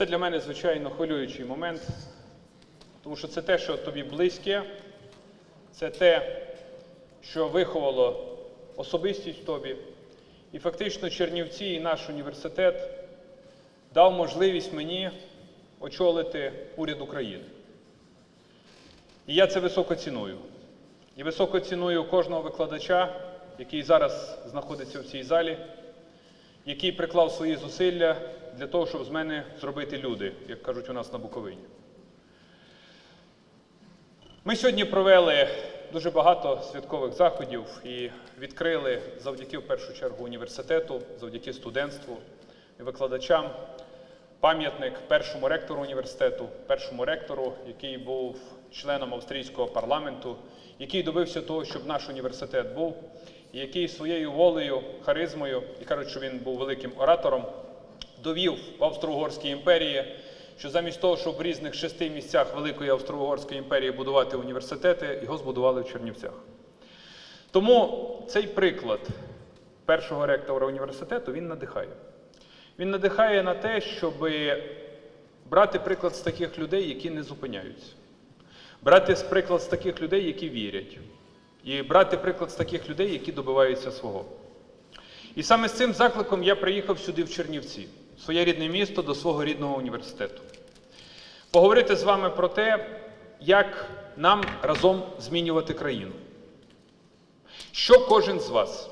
Це для мене, звичайно, хвилюючий момент, тому що це те, що тобі близьке, це те, що виховало особистість в тобі. І фактично Чернівці і наш університет дав можливість мені очолити уряд України. І я це високо ціную. І високо ціную кожного викладача, який зараз знаходиться в цій залі, який приклав свої зусилля для того, щоб з мене зробити люди, як кажуть у нас на Буковині. Ми сьогодні провели дуже багато святкових заходів і відкрили завдяки в першу чергу університету, завдяки студентству і викладачам пам'ятник першому ректору університету, першому ректору, який був членом австрійського парламенту, який добився того, щоб наш університет був, який своєю волею, харизмою, і кажуть, що він був великим оратором, довів в Австро-Угорській імперії, що замість того, щоб в різних шести місцях Великої Австро-Угорської імперії будувати університети, його збудували в Чернівцях. Тому цей приклад першого ректора університету він надихає. Він надихає на те, щоб брати приклад з таких людей, які не зупиняються, брати приклад з таких людей, які вірять, і брати приклад з таких людей, які добиваються свого. І саме з цим закликом я приїхав сюди, в Чернівці, в своє рідне місто, до свого рідного університету. Поговорити з вами про те, як нам разом змінювати країну. Що кожен з вас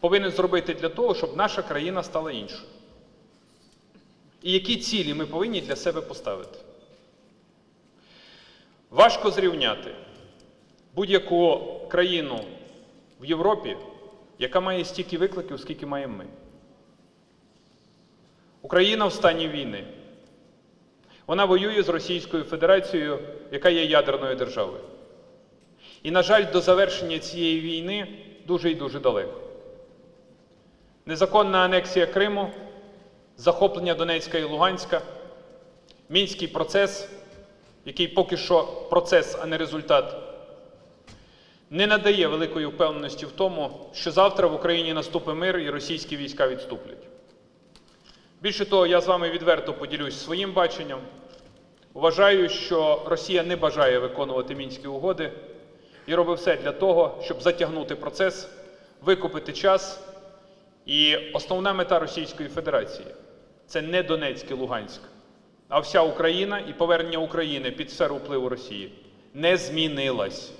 повинен зробити для того, щоб наша країна стала іншою? І які цілі ми повинні для себе поставити? Важко зрівняти будь-яку країну в Європі, яка має стільки викликів, скільки маємо ми. Україна в стані війни. Вона воює з Російською Федерацією, яка є ядерною державою. І, на жаль, до завершення цієї війни дуже і дуже далеко. Незаконна анексія Криму, захоплення Донецька і Луганська, мінський процес, який поки що процес, а не результат, не надає великої впевненості в тому, що завтра в Україні наступить мир і російські війська відступлять. Більше того, я з вами відверто поділюсь своїм баченням. Вважаю, що Росія не бажає виконувати мінські угоди і робить все для того, щоб затягнути процес, викупити час. І основна мета Російської Федерації це не Донецьк і Луганськ, а вся Україна і повернення України під сферу впливу Росії не змінилась.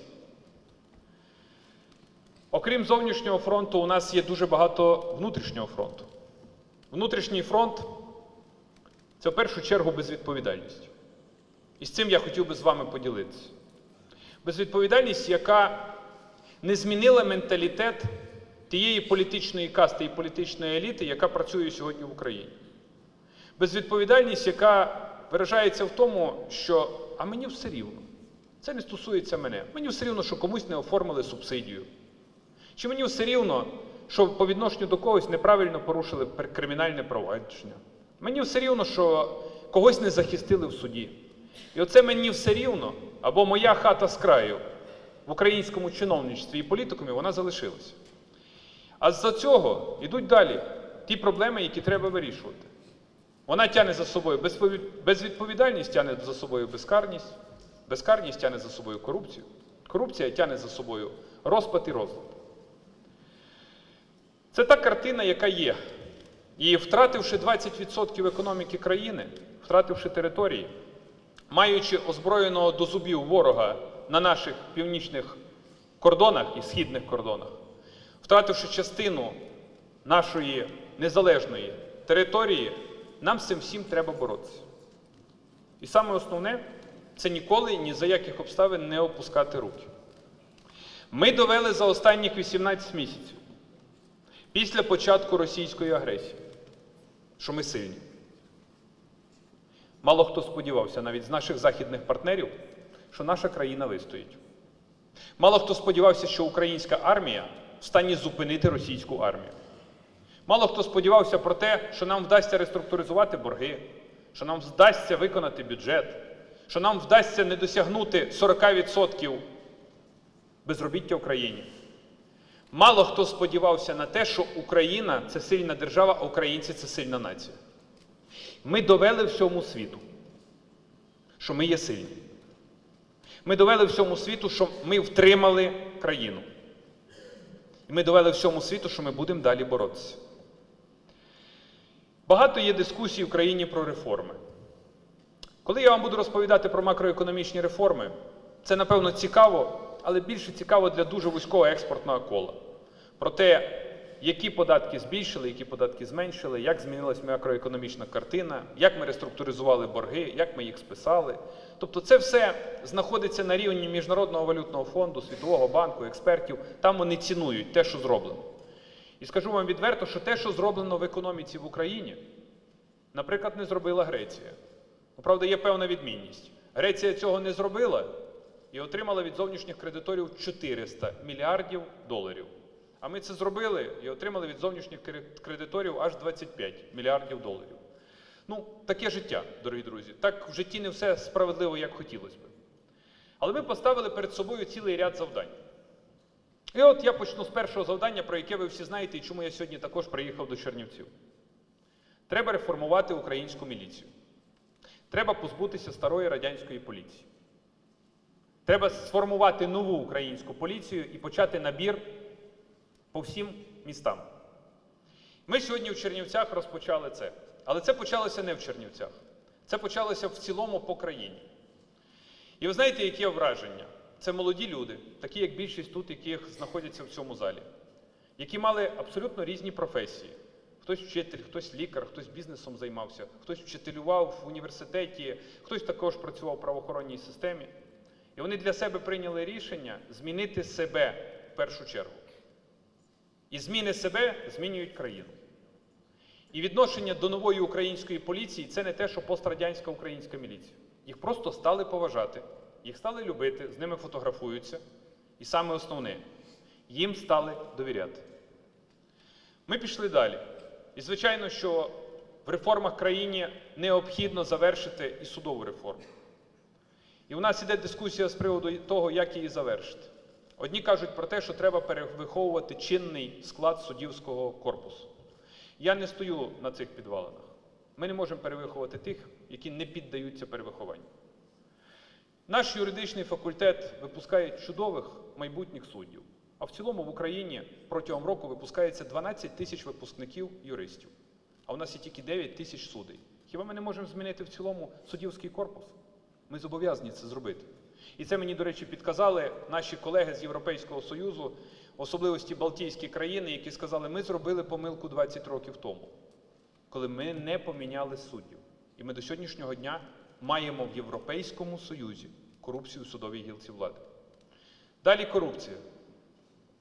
Окрім зовнішнього фронту, у нас є дуже багато внутрішнього фронту. Внутрішній фронт це в першу чергу безвідповідальність. І з цим я хотів би з вами поділитися. Безвідповідальність, яка не змінила менталітет тієї політичної касти і політичної еліти, яка працює сьогодні в Україні. Безвідповідальність, яка виражається в тому, що а мені все рівно. Це не стосується мене. Мені все рівно, що комусь не оформили субсидію. Чи мені все рівно, що по відношенню до когось неправильно порушили кримінальне провадження? Мені все рівно, що когось не захистили в суді. І оце мені все рівно, або моя хата з краю в українському чиновництві і політикумі, вона залишилася. А з-за цього йдуть далі ті проблеми, які треба вирішувати. Вона тягне за собою безвідповідальність, тягне за собою безкарність, безкарність тягне за собою корупцію, корупція тягне за собою розпад і розлад. Це та картина, яка є. І втративши 20% економіки країни, втративши території, маючи озброєного до зубів ворога на наших північних кордонах і східних кордонах, втративши частину нашої незалежної території, нам з цим всім треба боротися. І саме основне це ніколи ні за яких обставин не опускати руки. Ми довели за останніх 18 місяців після початку російської агресії, що ми сильні. Мало хто сподівався, навіть з наших західних партнерів, що наша країна вистоїть. Мало хто сподівався, що українська армія в стані зупинити російську армію. Мало хто сподівався про те, що нам вдасться реструктуризувати борги, що нам вдасться виконати бюджет, що нам вдасться не досягнути 40% безробіття в країні. Мало хто сподівався на те, що Україна це сильна держава, а українці це сильна нація. Ми довели всьому світу, що ми є сильні. Ми довели всьому світу, що ми втримали країну. І ми довели всьому світу, що ми будемо далі боротися. Багато є дискусій в країні про реформи. Коли я вам буду розповідати про макроекономічні реформи, це напевно цікаво, але більше цікаво для дуже вузького експортного кола. Про те, які податки збільшили, які податки зменшили, як змінилась макроекономічна картина, як ми реструктуризували борги, як ми їх списали. Тобто це все знаходиться на рівні Міжнародного валютного фонду, Світового банку, експертів. Там вони цінують те, що зроблено. І скажу вам відверто, що те, що зроблено в економіці в Україні, наприклад, не зробила Греція. Ну, Правда, є певна відмінність. Греція цього не зробила і отримала від зовнішніх кредиторів 400 мільярдів доларів. А ми це зробили і отримали від зовнішніх кредиторів аж 25 мільярдів доларів. Ну, таке життя, дорогі друзі. Так в житті не все справедливо, як хотілося би. Але ми поставили перед собою цілий ряд завдань. І от я почну з першого завдання, про яке ви всі знаєте, і чому я сьогодні також приїхав до Чернівців. Треба реформувати українську міліцію. Треба позбутися старої радянської поліції. Треба сформувати нову українську поліцію і почати набір по всім містам. Ми сьогодні в Чернівцях розпочали це. Але це почалося не в Чернівцях. Це почалося в цілому по країні. І ви знаєте, яке враження? Це молоді люди, такі як більшість тут, яких знаходяться в цьому залі, які мали абсолютно різні професії. Хтось вчитель, хтось лікар, хтось бізнесом займався, хтось вчителював в університеті, хтось також працював в правоохоронній системі. І вони для себе прийняли рішення змінити себе в першу чергу. І зміни себе змінюють країну. І відношення до нової української поліції це не те, що пострадянська українська міліція. Їх просто стали поважати, їх стали любити, з ними фотографуються. І саме основне, їм стали довіряти. Ми пішли далі. І звичайно, що в реформах країні необхідно завершити і судову реформу. І у нас іде дискусія з приводу того, як її завершити. Одні кажуть про те, що треба перевиховувати чинний склад суддівського корпусу. Я не стою на цих підвалинах. Ми не можемо перевиховувати тих, які не піддаються перевихованню. Наш юридичний факультет випускає чудових майбутніх суддів. А в цілому в Україні протягом року випускається 12 тисяч випускників юристів. А у нас є тільки 9 тисяч судей. Хіба ми не можемо змінити в цілому суддівський корпус? Ми зобов'язані це зробити. І це мені, до речі, підказали наші колеги з Європейського Союзу, особливості Балтійські країни, які сказали, ми зробили помилку 20 років тому, коли ми не поміняли суддів. І ми до сьогоднішнього дня маємо в Європейському Союзі корупцію в судовій гілці влади. Далі корупція,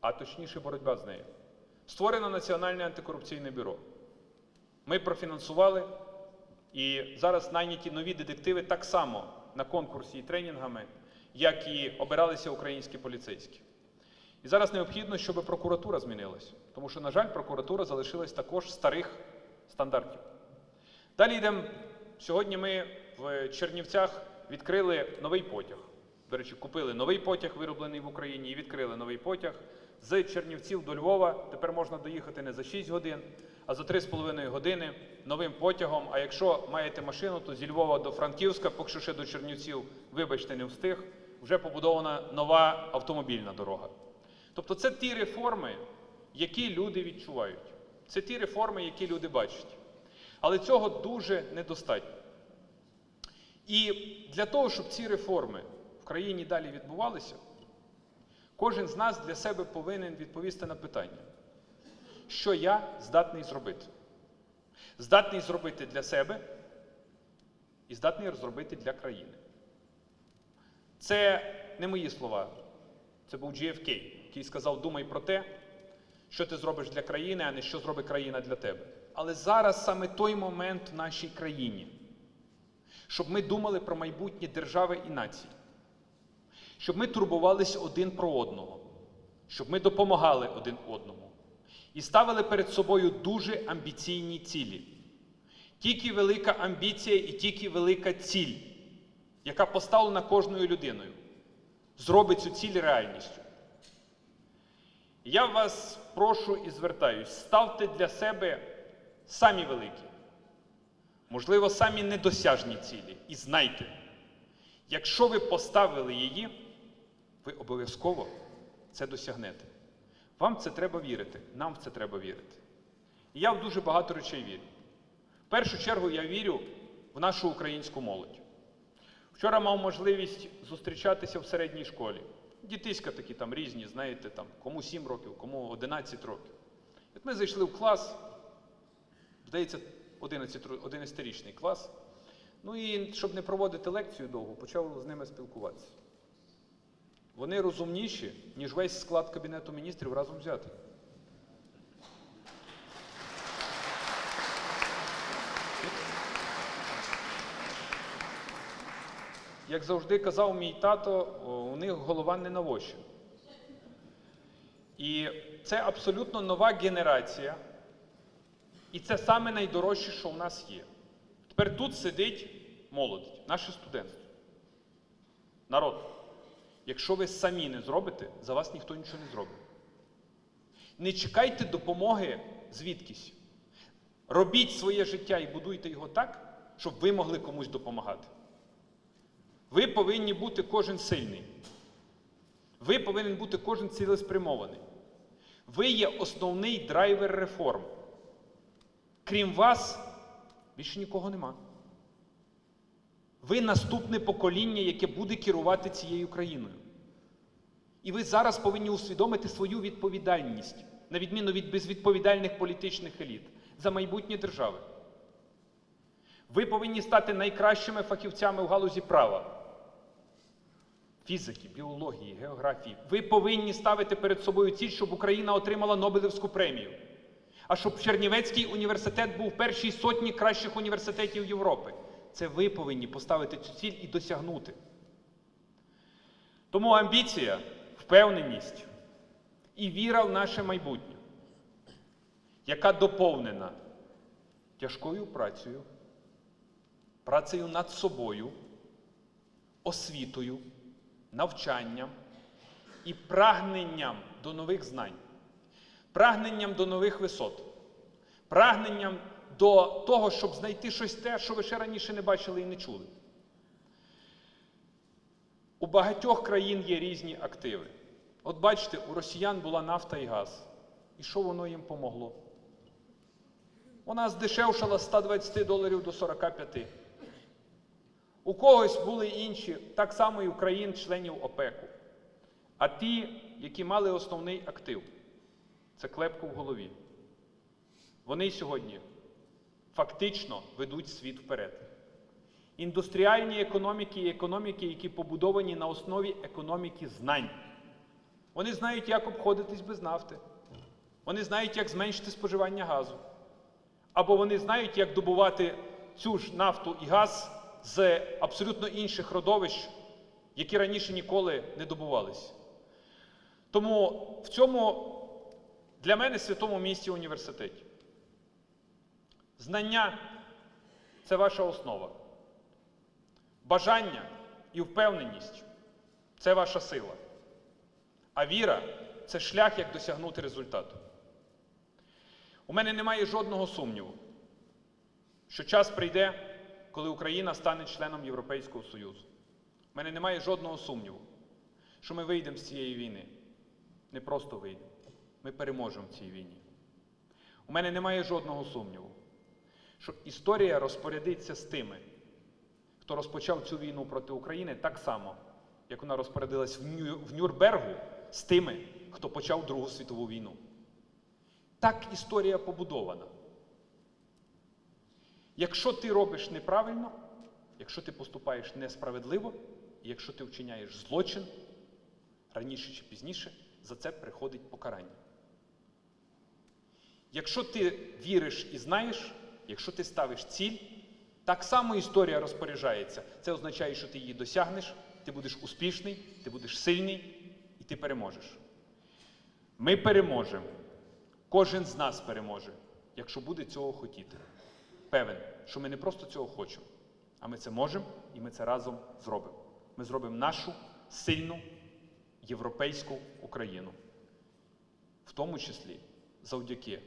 а точніше боротьба з нею. Створено Національне антикорупційне бюро. Ми профінансували і зараз найняті нові детективи так само на конкурсі і тренінгами, як і обиралися українські поліцейські. І зараз необхідно, щоб прокуратура змінилась, тому що, на жаль, прокуратура залишилась також старих стандартів. Далі йдемо. Сьогодні ми в Чернівцях відкрили новий потяг. До речі, купили новий потяг, вироблений в Україні, і відкрили новий потяг. З Чернівців до Львова тепер можна доїхати не за 6 годин, а за 3,5 години новим потягом. А якщо маєте машину, то зі Львова до Франківська, поки що ще до Чернівців, вибачте, не встиг, вже побудована нова автомобільна дорога. Тобто це ті реформи, які люди відчувають. Це ті реформи, які люди бачать. Але цього дуже недостатньо. І для того, щоб ці реформи в країні далі відбувалися, кожен з нас для себе повинен відповісти на питання, що я здатний зробити. Здатний зробити для себе і здатний зробити для країни. Це не мої слова. Це був GFK, який сказав: думай про те, що ти зробиш для країни, а не що зробить країна для тебе. Але зараз саме той момент в нашій країні, щоб ми думали про майбутнє держави і нації, щоб ми турбувалися один про одного, щоб ми допомагали один одному і ставили перед собою дуже амбіційні цілі. Тільки велика амбіція і тільки велика ціль, яка поставлена кожною людиною, зробить цю ціль реальністю. Я вас прошу і звертаюсь, ставте для себе самі великі. можливо, самі недосяжні цілі. І знайте, якщо ви поставили її, ви обов'язково це досягнете. Вам це треба вірити, нам в це треба вірити. І я в дуже багато речей вірю. В першу чергу я вірю в нашу українську молодь. Вчора мав можливість зустрічатися в середній школі. Дітиська такі там різні, знаєте, там, кому 7 років, кому 11 років. От ми зайшли в клас, здається, 11 ро- 11-річний клас. Ну і щоб не проводити лекцію довго, почав з ними спілкуватися. Вони розумніші, ніж весь склад Кабінету міністрів разом взятий. Як завжди казав мій тато, у них голова не на воші. І це абсолютно нова генерація. І це саме найдорожче, що в нас є. Тепер тут сидить молодь, наше студентство. Народ. Якщо ви самі не зробите, за вас ніхто нічого не зробить. Не чекайте допомоги звідкись. Робіть своє життя і будуйте його так, щоб ви могли комусь допомагати. Ви повинні бути кожен сильний. Ви повинен бути кожен цілеспрямований. Ви є основний драйвер реформ. Крім вас, більше нікого нема. Ви наступне покоління, яке буде керувати цією країною. І ви зараз повинні усвідомити свою відповідальність, на відміну від безвідповідальних політичних еліт, за майбутнє держави. Ви повинні стати найкращими фахівцями в галузі права, фізики, біології, географії. Ви повинні ставити перед собою ціль, щоб Україна отримала Нобелівську премію. А щоб Чернівецький університет був в першій сотні кращих університетів Європи. Це ви повинні поставити цю ціль і досягнути. Тому амбіція, впевненість і віра в наше майбутнє, яка доповнена тяжкою працею, працею над собою, освітою, навчанням і прагненням до нових знань, прагненням до нових висот, прагненням до того, щоб знайти щось те, що ви ще раніше не бачили і не чули. У багатьох країн є різні активи. От бачите, у росіян була нафта і газ. І що воно їм помогло? Вона здешевшала з 120 доларів до 45. У когось були інші, так само і у країн, членів ОПЕКу. А ті, які мали основний актив, це клепку в голові. Вони сьогодні фактично ведуть світ вперед. Індустріальні економіки і економіки, які побудовані на основі економіки знань. Вони знають, як обходитись без нафти. Вони знають, як зменшити споживання газу. Або вони знають, як добувати цю ж нафту і газ з абсолютно інших родовищ, які раніше ніколи не добувалися. Тому в цьому для мене святому місці університеті. Знання це ваша основа. Бажання і впевненість це ваша сила. А віра це шлях, як досягнути результату. У мене немає жодного сумніву, що час прийде, коли Україна стане членом Європейського Союзу. У мене немає жодного сумніву, що ми вийдемо з цієї війни. Не просто вийдемо. Ми переможемо в цій війні. У мене немає жодного сумніву, що історія розпорядиться з тими, хто розпочав цю війну проти України так само, як вона розпорядилась в, Ню... в Нюрнбергу з тими, хто почав Другу світову війну. Так історія побудована. Якщо ти робиш неправильно, якщо ти поступаєш несправедливо, і якщо ти вчиняєш злочин, раніше чи пізніше, за це приходить покарання. Якщо ти віриш і знаєш, якщо ти ставиш ціль, так само історія розпоряджається. Це означає, що ти її досягнеш, ти будеш успішний, ти будеш сильний і ти переможеш. Ми переможемо. Кожен з нас переможе, якщо буде цього хотіти. Певен, що ми не просто цього хочемо, а ми це можемо і ми це разом зробимо. Ми зробимо нашу сильну європейську Україну, в тому числі завдяки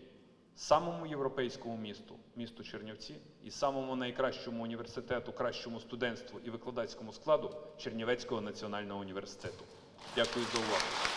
самому європейському місту, місту Чернівці, і самому найкращому університету, кращому студентству і викладацькому складу Чернівецького національного університету. Дякую за увагу.